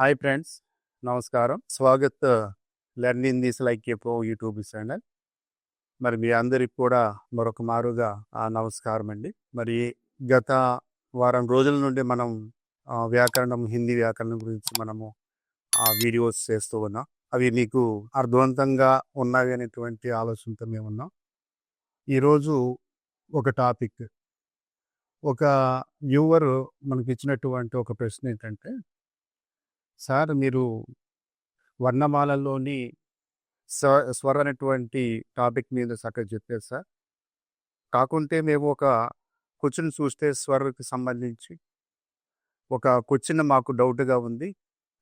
Hi friends నమస్కారం. Swagat learning this like a pro YouTube channel. మరి మీ అందరికి కూడా మరొక మారుగా ఆ నమస్కారం అండి. మరి గత వారం రోజుల నుండి మనం వ్యాకరణం హిందీ వ్యాకరణం గురించి మనము ఆ వీడియోస్ చేస్తూ ఉన్నాం. అవి మీకు అర్థవంతంగా ఉన్నవి అనేటువంటి ఆలోచనతో మేము ఉన్నాం. ఈరోజు ఒక టాపిక్. ఒక వ్యూవర్ మనకి ఇచ్చినటువంటి ఒక ప్రశ్న ఏంటంటే సార్ మీరు వర్ణమాలలోని స్వ స్వర అనేటువంటి టాపిక్ మీద చక్కగా చెప్పారు సార్. కాకుంటే మేము ఒక క్వశ్చన్ చూస్తే స్వరకి సంబంధించి ఒక క్వశ్చన్ మాకు డౌట్గా ఉంది.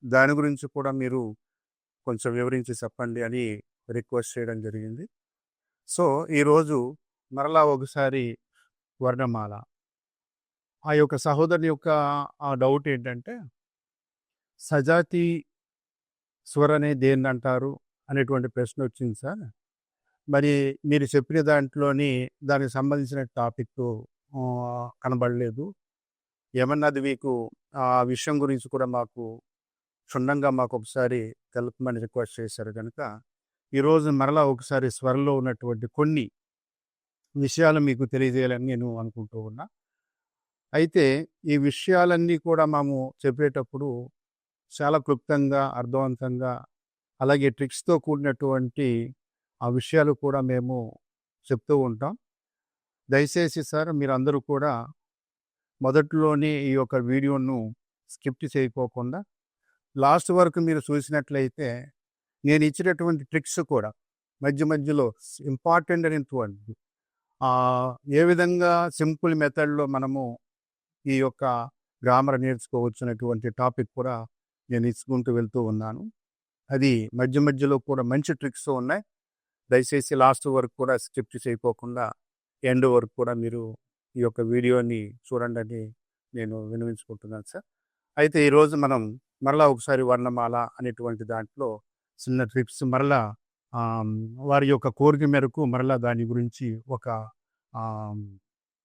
దాని గురించి కూడా మీరు కొంచెం వివరించి చెప్పండి అని రిక్వెస్ట్ చేయడం జరిగింది. సో ఈరోజు మరలా ఒకసారి వర్ణమాల. ఆ యొక్క సహోదరుని యొక్క ఆ డౌట్ ఏంటంటే సజాతి స్వర అనే దేన్ని అంటారు అనేటువంటి ప్రశ్న వచ్చింది సార్. మరి మీరు చెప్పిన దాంట్లోని దానికి సంబంధించిన టాపిక్ కనబడలేదు కనబడలేదు. ఏమన్నది మీకు ఆ విషయం గురించి కూడా మాకు క్షుణ్ణంగా మాకు ఒకసారి తెలుపమని రిక్వెస్ట్ చేశారు కనుక ఈరోజు మరలా ఒకసారి స్వరలో ఉన్నటువంటి కొన్ని విషయాలు మీకు తెలియజేయాలని నేను అనుకుంటూ ఉన్నా. అయితే ఈ విషయాలన్నీ కూడా మేము చెప్పేటప్పుడు చాలా క్లుప్తంగా అర్థవంతంగా అలాగే ట్రిక్స్తో కూడినటువంటి ఆ విషయాలు కూడా మేము చెప్తూ ఉంటాం. దయచేసి సార్ మీరందరూ కూడా మొదట్లోనే ఈ యొక్క వీడియోను స్కిప్ చేయకోకుండా లాస్ట్ వరకు మీరు చూసినట్లయితే నేను ఇచ్చినటువంటి ట్రిక్స్ కూడా మధ్య మధ్యలో ఇంపార్టెంట్ అనేటువంటి ఏ విధంగా సింపుల్ మెథడ్లో మనము ఈ యొక్క గ్రామర్ నేర్చుకోవచ్చు అనేటువంటి టాపిక్ కూడా నేను ఇచ్చుకుంటూ వెళ్తూ ఉన్నాను. అది మధ్య మధ్యలో కూడా మంచి ట్రిక్స్ ఉన్నాయి. దయచేసి లాస్ట్ వరకు కూడా స్క్రిప్ట్ చేయకోకుండా ఎండ్ వరకు కూడా మీరు ఈ యొక్క వీడియోని చూడండి అని నేను వినిపించుకుంటున్నాను సార్. అయితే ఈరోజు మనం మరలా ఒకసారి వర్ణమాల అనేటువంటి దాంట్లో చిన్న ట్రిప్స్ మరలా వారి యొక్క కోరిక మేరకు మరలా దాని గురించి ఒక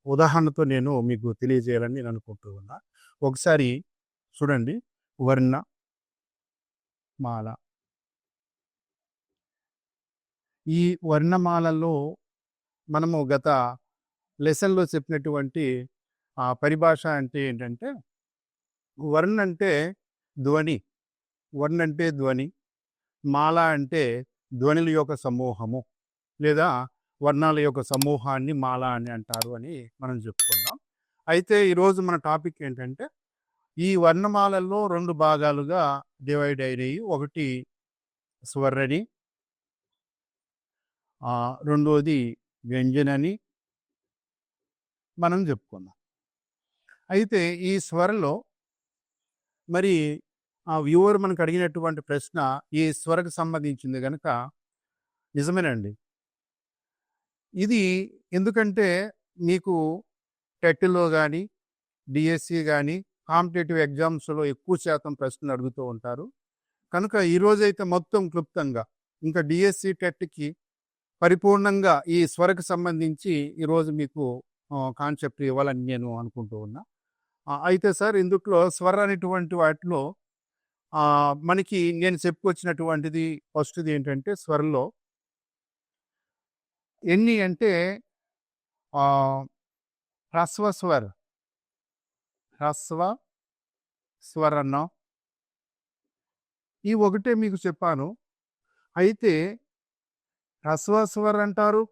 ఉదాహరణతో నేను మీకు తెలియజేయాలని నేను అనుకుంటూ ఉన్నా ఒకసారి చూడండి. వర్ణ మాల. ఈ వర్ణమాలలో మనము గత లెసన్లో చెప్పినటువంటి ఆ పరిభాష అంటే ఏంటంటే వర్ణ అంటే ధ్వని వర్ణ అంటే ధ్వని మాల అంటే ధ్వనుల యొక్క సమూహము లేదా వర్ణాల యొక్క సమూహాన్ని మాల అని అంటారు అని మనం చెప్పుకున్నాం అయితే ఈరోజు మన టాపిక్ ఏంటంటే ఈ వర్ణమాలల్లో రెండు భాగాలుగా డివైడ్ అయినాయి. ఒకటి స్వర్ణని రెండోది వ్యంజనని మనం చెప్పుకుందాం అయితే ఈ స్వరలో మరి ఆ వ్యూవర్ మనకు అడిగినటువంటి ప్రశ్న ఈ స్వరకు సంబంధించింది కనుక నిజమేనండి? ఇది ఎందుకంటే మీకు టెట్లో కానీ డిఎస్సి కానీ కాంపిటేటివ్ ఎగ్జామ్స్లో ఎక్కువ శాతం ప్రశ్నలు అడుగుతూ ఉంటారు. కనుక ఈరోజైతే మొత్తం క్లుప్తంగా ఇంకా డిఎస్సి టెట్కి పరిపూర్ణంగా ఈ స్వరకు సంబంధించి ఈరోజు మీకు కాన్సెప్ట్ ఇవ్వాలని నేను అనుకుంటూ ఉన్నా. అయితే సార్ ఇందులో స్వర అనేటువంటి వాటిలో మనకి నేను చెప్పుకొచ్చినటువంటిది ఫస్ట్ది ఏంటంటే స్వరలో ఎన్ని అంటే హ్రస్వ స్వర్ హ్రస్వ స్వరన్న. ఈ ఒకటే మీకు చెప్పాను. అయితే హ్రస్వస్వర్ అంటారు?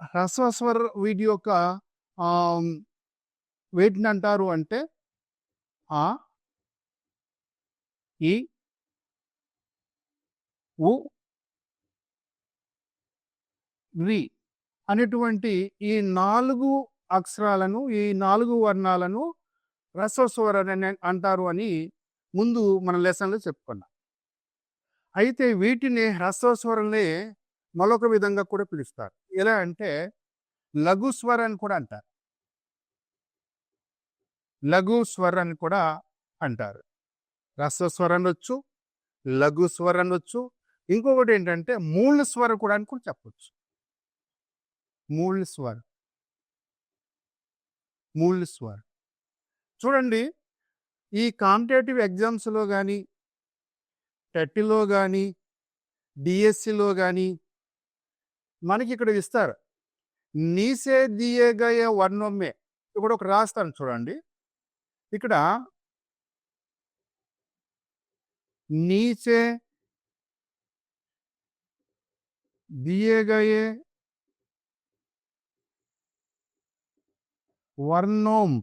హ్రస్వస్వర్ వీటి యొక్క వేటిని అంటారు అంటే ఆ ఈ ఉ రి అనేటువంటి ఈ నాలుగు అక్షరాలను ఈ నాలుగు వర్ణాలను రసస్వర అని అంటారు అని ముందు మన లెసన్లో చెప్పుకున్నాం. అయితే వీటిని హ్రస్వస్వరలే మరొక విధంగా కూడా పిలుస్తారు. ఎలా అంటే లఘు స్వర అని కూడా అంటారు. లఘు స్వర అని కూడా అంటారు. రసస్వర అనొచ్చు లఘు స్వర అనొచ్చు ఇంకొకటి ఏంటంటే మూల స్వర కూడా అని కూడా చెప్పచ్చు. మూల స్వర మూల్ స్వర్. చూడండి ఈ కాంపిటేటివ్ ఎగ్జామ్స్లో కానీ టెట్లో కానీ డిఎస్సిలో కానీ మనకి ఇక్కడ ఇస్తారు. నీసే దియేగయ వర్ణమ్మే. ఇక్కడ ఒక రాస్తాను చూడండి. ఇక్కడ నీచే దియేగయే वर्णों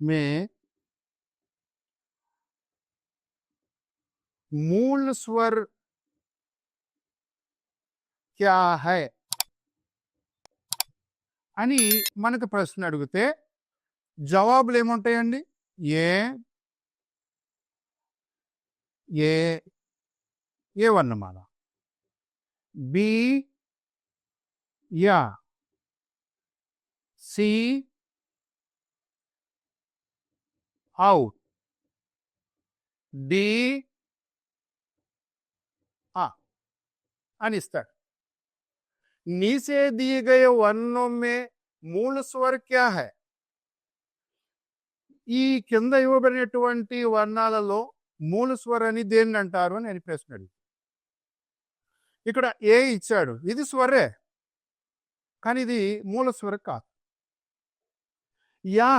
में मूल स्वर क्या है అని మనకు ప్రశ్న అడిగితే జవాబులు ఏముంటాయండి ఏ ఏ ఏ వర్ణమాల బి యా సి ఔ డి ఆ అని ఇస్తాడు नीचे दिए गए वर्णों में మూల స్వర్ క్యా హై ఈ కింద ఇవ్వబడినటువంటి వర్ణాలలో మూల స్వర్ అని దేన్ని అంటారు అని నేను ప్రశ్న అడిగి ఇక్కడ ఏ ఇచ్చాడు ఇది స్వరే కానీ ఇది మూల స్వర కాదు యా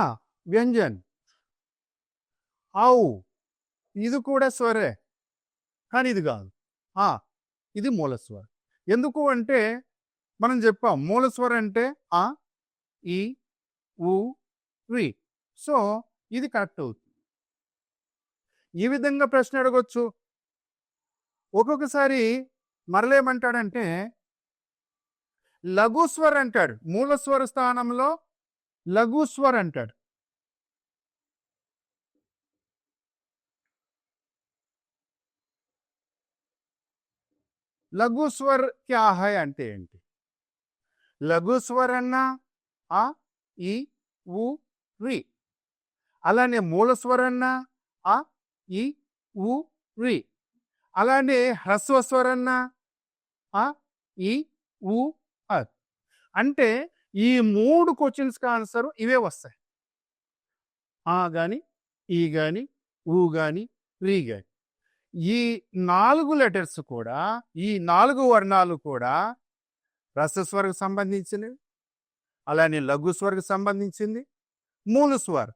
వ్యంజన్. ఔ ఇది కూడా స్వరే. కానీ ఇది కాదు. ఆ ఇది మూలస్వర. ఎందుకు అంటే మనం చెప్పాం మూలస్వర అంటే ఆ ఈ ఉ రి. సో ఇది కరెక్ట్ అవుతుంది. ఈ విధంగా ప్రశ్న అడగొచ్చు. ఒక్కొక్కసారి మరలేమంటాడంటే లఘుస్వర్ అంటాడు. మూలస్వర స్థానంలో లఘుస్వర్ అంటాడు. లఘుస్వర్ క్యా హై అంటే ఏంటి? లఘుస్వర్ అన్నా ఆ ఈ ఉ రి. అలానే మూలస్వరన్న ఆ ఈ ఉ రి. అలానే హ్రస్వస్వరన్న ఆ ఈ ఉ అ. అంటే ఈ మూడు క్వశ్చన్స్కి ఆన్సర్ ఇవే వస్తాయి. ఆ కానీ ఈ కానీ ఊ కానీ రీ కానీ ఈ నాలుగు లెటర్స్ కూడా ఈ నాలుగు వర్ణాలు కూడా రసస్వరకు సంబంధించినవి అలానే లఘుస్వరకు సంబంధించింది మూల స్వర్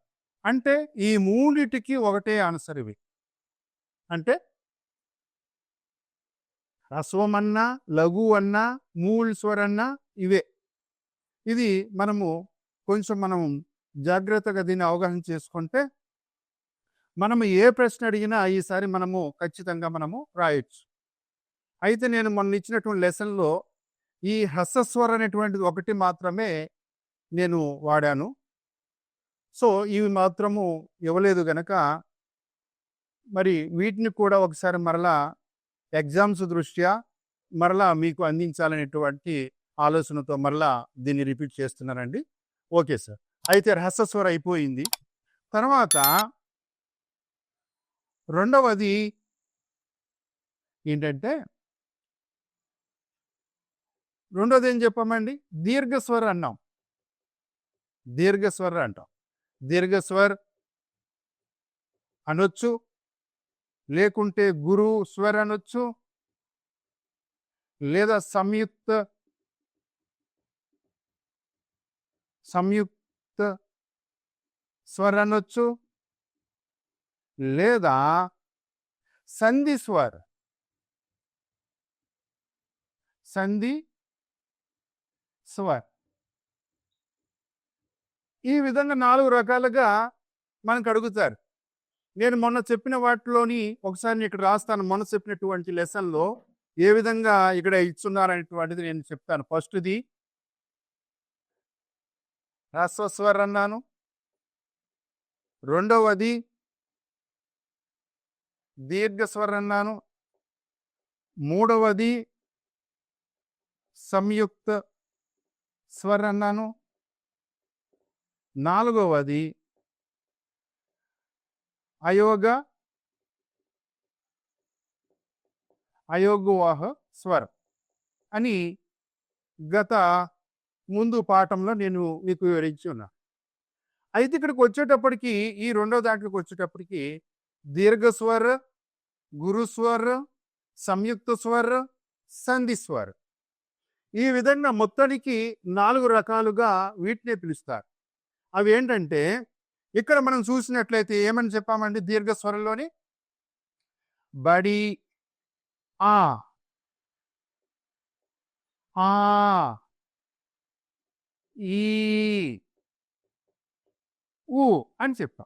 అంటే ఈ మూడిటికి ఒకటే ఆన్సర్ ఇవి. అంటే రసవమన్నా అన్నా లఘు అన్నా మూల్ స్వర్ అన్నా ఇవే. ఇది మనము కొంచెం మనం జాగ్రత్తగా దీన్ని అవగాహన చేసుకుంటే మనము ఏ ప్రశ్న అడిగినా ఈసారి మనము ఖచ్చితంగా మనము రాయొచ్చు. అయితే నేను మొన్న ఇచ్చినటువంటి లెసన్లో ఈ హ్రస్వస్వర్ అనేటువంటిది ఒకటి మాత్రమే నేను వాడాను. సో ఇవి మాత్రము ఇవ్వలేదు గనక మరి వీటిని కూడా ఒకసారి మరలా ఎగ్జామ్స్ దృష్ట్యా మరలా మీకు అందించాలనేటువంటి ఆలోచనతో మరలా దీన్ని రిపీట్ చేస్తున్నారండి. Okay sir. అయితే రహస్యస్వర అయిపోయింది. తర్వాత రెండవది ఏంటంటే రెండోది ఏం చెప్పామండి? దీర్ఘస్వర అన్నాం. దీర్ఘస్వర అంటాం. దీర్ఘస్వర్ అనొచ్చు లేకుంటే గురు స్వర్ అనొచ్చు లేదా సంయుక్త సంయుక్త స్వర్ అనొచ్చు. లేదా సంధి స్వర్. సంధి స్వర్. ఈ విధంగా నాలుగు రకాలుగా మనకు అడుగుతారు. నేను మొన్న చెప్పిన వాటిలోని ఒకసారి ఇక్కడ రాస్తాను. మొన్న చెప్పినటువంటి లెసన్లో ఏ విధంగా ఇక్కడ ఇచ్చున్నారనేటువంటిది నేను చెప్తాను. ఫస్ట్ది హ్రస్వస్వర్ అన్నాను రెండవది దీర్ఘస్వర్ అన్నాను మూడవది సంయుక్త స్వర్ అన్నాను నాలుగవది అయోగ అయోగవాహ స్వరం అని గత ముందు పాఠంలో నేను మీకు వివరించి ఉన్నా అయితే ఇక్కడికి వచ్చేటప్పటికి ఈ రెండో దాంట్లోకి వచ్చేటప్పటికి దీర్ఘస్వర గురుస్వర సంయుక్త స్వర సంధి స్వర. ఈ విధంగా మొత్తానికి నాలుగు రకాలుగా వీటిని పిలుస్తారు. అవి ఏంటంటే ఇక్కడ మనం చూసినట్లయితే ఏమని చెప్పామండి దీర్ఘ స్వరంలోని? బడి ఆ ఆ ఈ ఊ అని చెప్పాం.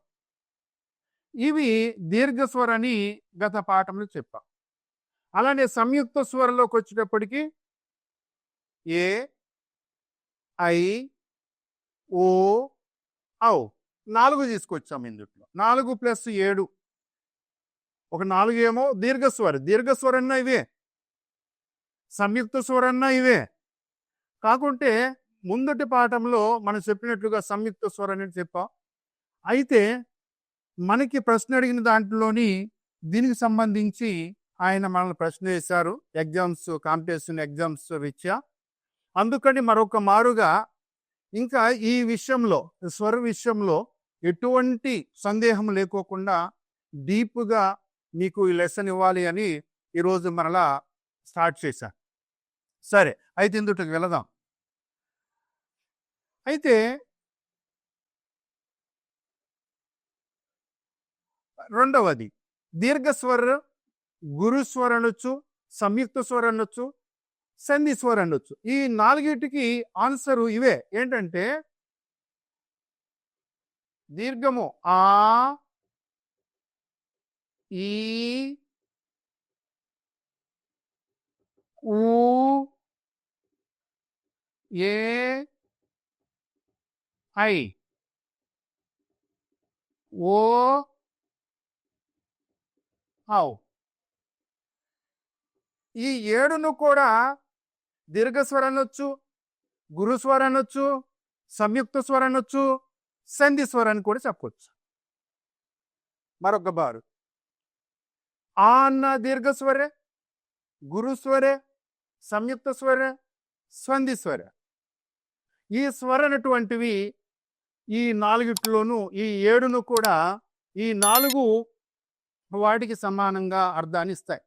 ఇవి దీర్ఘ స్వరని గత పాఠంలో చెప్పాం. అలానే సంయుక్త స్వరంలోకి వచ్చేటప్పటికి ఏ ఐ ఓ ఔ నాలుగు తీసుకొచ్చాం ఇందుట్లో. నాలుగు ప్లస్ ఏడు. ఒక నాలుగు ఏమో దీర్ఘస్వర దీర్ఘస్వరన్నా ఇవే. సంయుక్త స్వరన్నా ఇవే. కాకుంటే ముందటి పాఠంలో మనం చెప్పినట్లుగా సంయుక్త స్వరం అనేది చెప్పాం. అయితే మనకి ప్రశ్న అడిగిన దాంట్లోని దీనికి సంబంధించి ఆయన మనల్ని ప్రశ్న చేశారు ఎగ్జామ్స్ కాంపిటీషన్ ఎగ్జామ్స్ రీత్యా. అందుకని మరొక మారుగా ఇంకా ఈ విషయంలో స్వర విషయంలో ఎటువంటి సందేహం లేకోకుండా డీప్గా మీకు ఈ లెసన్ ఇవ్వాలి అని ఈరోజు మరలా స్టార్ట్ చేశాను సరే అయితే ఇందుటికి వెళదాం. అయితే రెండవది. దీర్ఘస్వర గురుస్వర అనొచ్చు సంయుక్త స్వర అనొచ్చు సంధి స్వర అనొచ్చు ఈ నాలుగిటికి ఆన్సరు ఇవే. ఏంటంటే దీర్ఘము ఆ ఈ ఊ ఏ ఐ ఓ ఈ ఏడును కూడా దీర్ఘస్వర అనొచ్చు గురుస్వర అనొచ్చు సంయుక్త స్వర అనొచ్చు సంధి స్వరాన్ని కూడా చెప్పవచ్చు మరొక బారు. ఆ అన్న దీర్ఘస్వరే గురుస్వరే సంయుక్త స్వర సంధి స్వర. ఈ స్వరనటువంటివి ఈ నాలుగిట్లోనూ ఈ ఏడును కూడా ఈ నాలుగు వాటికి సమానంగా అర్థాన్ని ఇస్తాయి.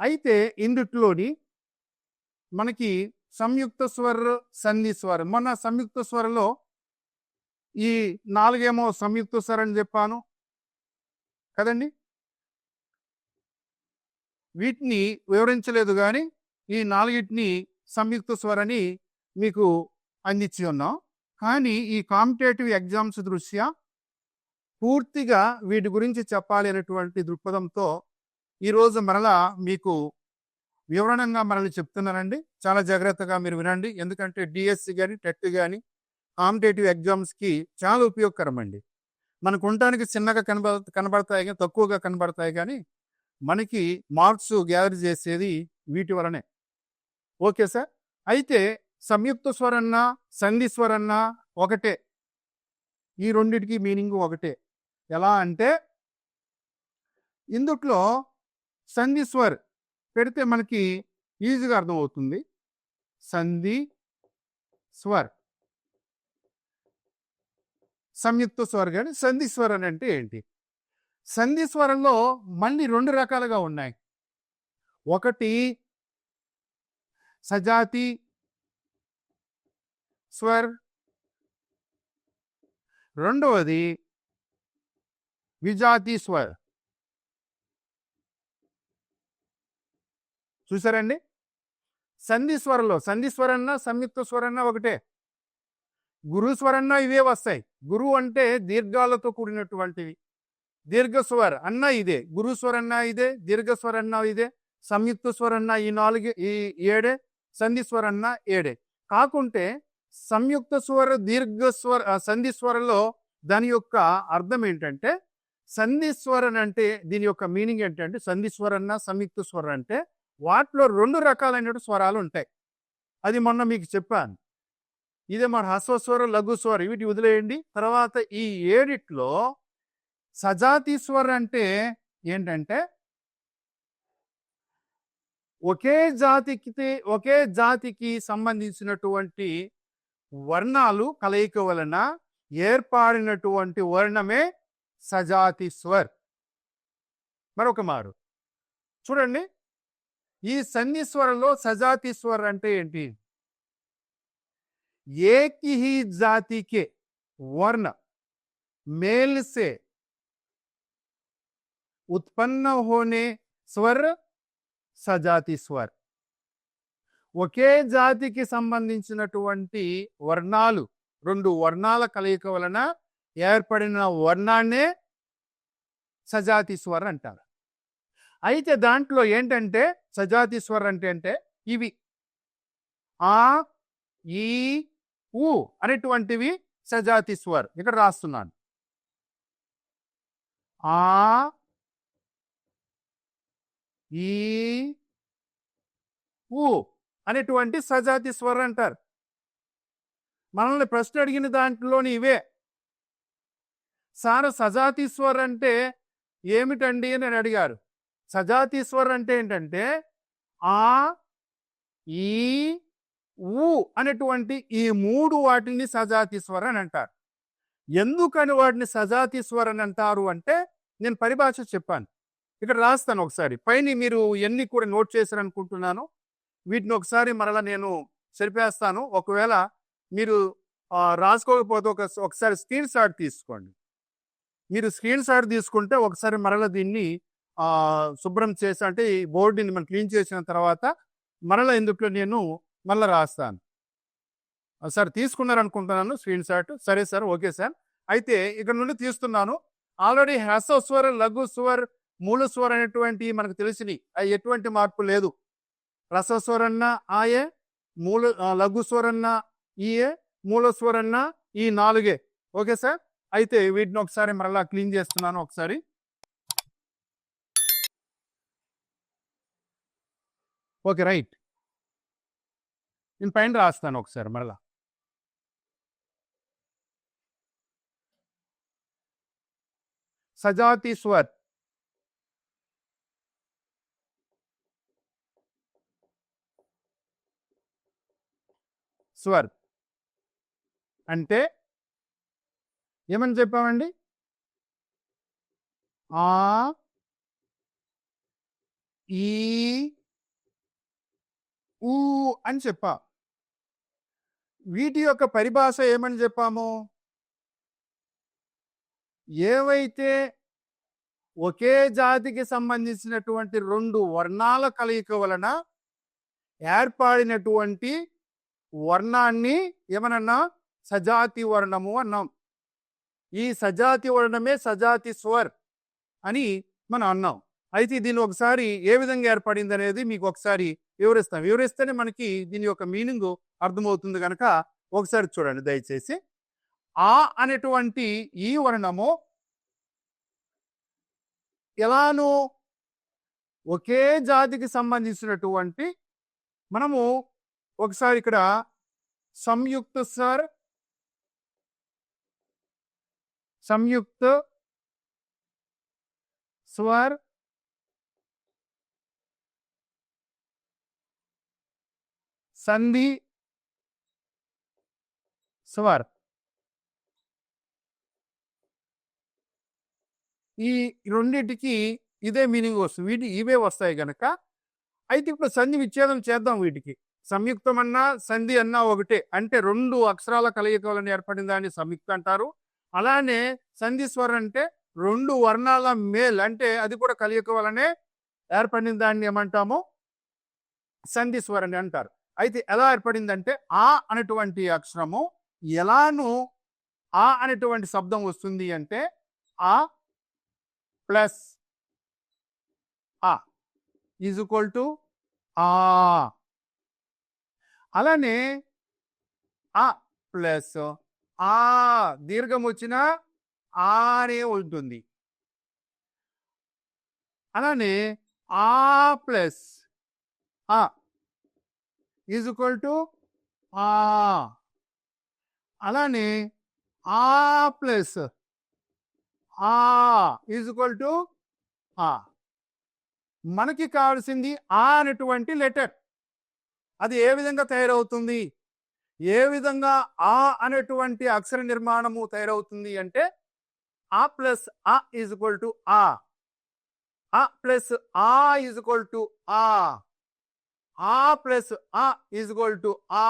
అయితే ఇందుట్లోని మనకి సంయుక్త స్వర సంధి స్వర మన సంయుక్త స్వరలో ఈ నాలుగేమో సంయుక్త స్వర అని చెప్పాను కదండి? వీటిని వివరించలేదు కానీ ఈ నాలుగిటిని సంయుక్త స్వరని మీకు అందించి ఉన్నాం. కానీ ఈ కాంపిటేటివ్ ఎగ్జామ్స్ దృష్ట్యా పూర్తిగా వీటి గురించి చెప్పాలి అనేటువంటి దృక్పథంతో ఈరోజు మరలా మీకు వివరణంగా మనల్ని చెప్తున్నానండి. చాలా జాగ్రత్తగా మీరు వినండి. ఎందుకంటే డిఎస్సి కానీ టెట్ కానీ కాంపిటేటివ్ ఎగ్జామ్స్కి చాలా ఉపయోగకరం అండి మనకు ఉండటానికి చిన్నగా కనబ కనబడతాయి కానీ తక్కువగా కనబడతాయి కానీ మనకి మార్క్స్ గ్యాదర్ చేసేది వీటి వలనే. Okay sir? అయితే సంయుక్త స్వరన్న సంధి స్వరన్న ఒకటే. ఈ రెండిటికి మీనింగ్ ఒకటే. ఎలా అంటే ఇందుట్లో సంధి స్వర్ పెడితే మనకి ఈజీగా అర్థమవుతుంది. సంధి స్వర్. సంయుక్త స్వర్ కానీ సంధి స్వర్ అని అంటే ఏంటి? సంధి స్వరంలో మళ్ళీ రెండు రకాలుగా ఉన్నాయి. ఒకటి సజాతి స్వర్. రెండవది విజాతి స్వర్. చూసారండి? సంధి స్వరంలో సంధి స్వరన్న సంయుక్త స్వరన్న ఒకటే. గురు స్వరన్న ఇవే వస్తాయి. గురువు అంటే దీర్ఘాలతో కూడినటువంటివి. దీర్ఘ అన్నా అన్న ఇదే. గురు స్వరన్న ఇదే దీర్ఘ స్వరన్న ఇదే సంయుక్త స్వరన్న ఈ నాలుగు ఈ ఏడే సంధి స్వరన్న ఏడే. కాకుంటే సంయుక్త స్వర దీర్ఘ స్వర సంధి స్వరలో దాని యొక్క అర్థం ఏంటంటే సంధి స్వరన్ అంటే దీని యొక్క మీనింగ్ ఏంటంటే సంధి స్వరన్న సంయుక్త స్వరం అంటే వాటిలో రెండు రకాలైన స్వరాలు ఉంటాయి. అది మొన్న మీకు చెప్పాను. ఇదే మన హస్వస్వరం లఘు స్వరం వీటి వదిలేయండి. తర్వాత ఈ ఏడిట్లో సజాతి స్వరం అంటే ఏంటంటే ఒకే జాతికి ఒకే జాతికి సంబంధించినటువంటి వర్ణాలు కలయిక వలన ఏర్పడినటువంటి వర్ణమే సజాతి స్వర్ మరొక మారు చూడండి ఈ సంధి స్వరంలో సజాతి స్వర్ అంటే ఏంటి एक ही जाति के वर्ण मेल से उत्पन्न होने స్వర్ సజాతి స్వర్ ఒకే జాతికి సంబంధించినటువంటి వర్ణాలు రెండు వర్ణాల కలయిక వలన ఏర్పడిన వర్ణాన్నే సజాతీశ్వర్ అంటారు. అయితే దాంట్లో ఏంటంటే సజాతీశ్వర్ అంటే అంటే ఇవి. ఆ ఈ ఊ అనేటువంటివి సజాతీశ్వర్. ఇక్కడ రాస్తున్నాను. ఆ ఈ ఊ అనేటువంటి సజాతి స్వర అంటారు. మనల్ని ప్రశ్న అడిగిన దాంట్లోని ఇవే. సార్ సజాతి స్వర్ అంటే ఏమిటండి అని అడిగారు. సజాతి స్వర్ అంటే ఏంటంటే ఆ ఈ ఊ అనేటువంటి ఈ మూడు వాటిని సజాతి స్వర అని అంటారు. ఎందుకని వాటిని సజాతి స్వర అని అంటారు అంటే నేను పరిభాష చెప్పాను. ఇక్కడ రాస్తాను ఒకసారి. పైన మీరు ఎన్ని కూడా నోట్ చేశారనుకుంటున్నాను. వీటిని ఒకసారి మరలా నేను సరిపేస్తాను. ఒకవేళ మీరు రాసుకోకపోతే ఒక ఒకసారి స్క్రీన్ షాట్ తీసుకోండి. మీరు స్క్రీన్ షాట్ తీసుకుంటే ఒకసారి మరలా దీన్ని శుభ్రం చేసి అంటే ఈ బోర్డుని మనం క్లీన్ చేసిన తర్వాత మరలా ఇందులో నేను మళ్ళీ రాస్తాను. సార్ తీసుకున్నారు అనుకుంటున్నాను స్క్రీన్ షాట్. సరే సార్ ఓకే సార్. అయితే ఇక్కడ నుండి తీస్తున్నాను. ఆల్రెడీ హ్యాసో స్వర్ లఘు స్వర్ మూల స్వర్ అనేటువంటి మనకు తెలిసినవి. అవి ఎటువంటి మార్పు లేదు. రసస్వరన్న ఆయే మూల లఘు స్వరన్న ఈయే మూల స్వరన్న ఈ నాలుగే. Okay sir? అయితే వీటిని ఒకసారి మరలా క్లీన్ చేస్తున్నాను ఒకసారి. Okay right. నేను పైన రాస్తాను ఒకసారి మరలా. సజాతి స్వర్ స్వర్. అంటే? ఏమని చెప్పామండి? ఆ ఈ ఊ అని చెప్పా. వీటి యొక్క పరిభాష ఏమని చెప్పాము? ఏవైతే ఒకే జాతికి సంబంధించినటువంటి రెండు వర్ణాల కలయిక వలన ఏర్పడినటువంటి వర్ణాన్ని ఏమనన్నా? సజాతి వర్ణము అన్నాం. ఈ సజాతి వర్ణమే సజాతి స్వర్ అని మనం అన్నాం. అయితే దీన్ని ఒకసారి ఏ విధంగా ఏర్పడింది అనేది మీకు ఒకసారి వివరిస్తాం. వివరిస్తేనే మనకి దీని యొక్క మీనింగ్ అర్థమవుతుంది కనుక ఒకసారి చూడండి దయచేసి. ఆ అనేటువంటి ఈ వర్ణము ఎలానో ఒకే జాతికి సంబంధించినటువంటి మనము ఒకసారి ఇక్కడ సంయుక్త సార్ సంయుక్త స్వర్ సంధి స్వర్. ఈ రెండింటికి ఇదే మీనింగ్ వస్తుంది. వీటి ఇవే వస్తాయి గనక. అయితే ఇప్పుడు సంధి విచ్ఛేదం చేద్దాం వీటికి. సంయుక్తం అన్నా సంధి అన్నా ఒకటే. అంటే రెండు అక్షరాల కలయిక వలన ఏర్పడిన దాన్ని సంయుక్త అంటారు. అలానే సంధి స్వరం అంటే రెండు వర్ణాల మేల్ అంటే అది కూడా కలయిక వలనే ఏర్పడిన దాన్ని ఏమంటాము? సంధి అని అంటారు. అయితే ఎలా ఏర్పడిందంటే ఆ అనేటువంటి అక్షరము ఎలాను ఆ అనేటువంటి శబ్దం వస్తుంది అంటే ఆ ప్లస్ ఆ ఈజ్ ఈక్వల్ టు ఆ అలానే ఆ ప్లస్ ఆ దీర్ఘం వచ్చిన ఆనే ఉంటుంది. అలానే ఆ ప్లస్ ఆ ఈజ్ ఈక్వల్ టు ఆ. అలానే ఆ ప్లస్ ఆ ఈజ్ ఈక్వల్ టు ఆ. మనకి కావాల్సింది ఆ అనేటువంటి లెటర్. అది ఏ విధంగా తయారవుతుంది? ఏ విధంగా ఆ అనేటువంటి అక్షర నిర్మాణము తయారవుతుంది అంటే ఆ ప్లస్ ఆ ఈజ్ ఈక్వల్ టు ఆ. ఆ ప్లస్ ఆ ఈజ్ ఈక్వల్ టు ఆ. ఆ ప్లస్ ఆ ఈజ్ ఈక్వల్ టు ఆ.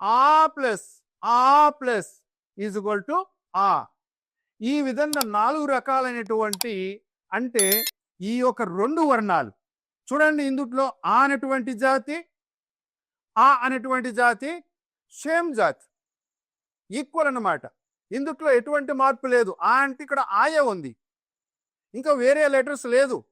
ఆ ప్లస్ ఆ ప్లస్ ఈజ్ ఈక్వల్ టు ఆ. ఈ విధంగా నాలుగు రకాలైనటువంటి అంటే ఈ యొక్క రెండు వర్ణాలు. చూడండి ఇందుట్లో ఆ అనేటువంటి జాతి ఆ అనేటువంటి జాతి సేమ్ జాతి. ఈక్వల్ అన్నమాట. ఇందుట్లో ఎటువంటి మార్పు లేదు. ఆ అంటే ఇక్కడ ఆయే ఉంది. ఇంకా వేరే లెటర్స్ లేదు.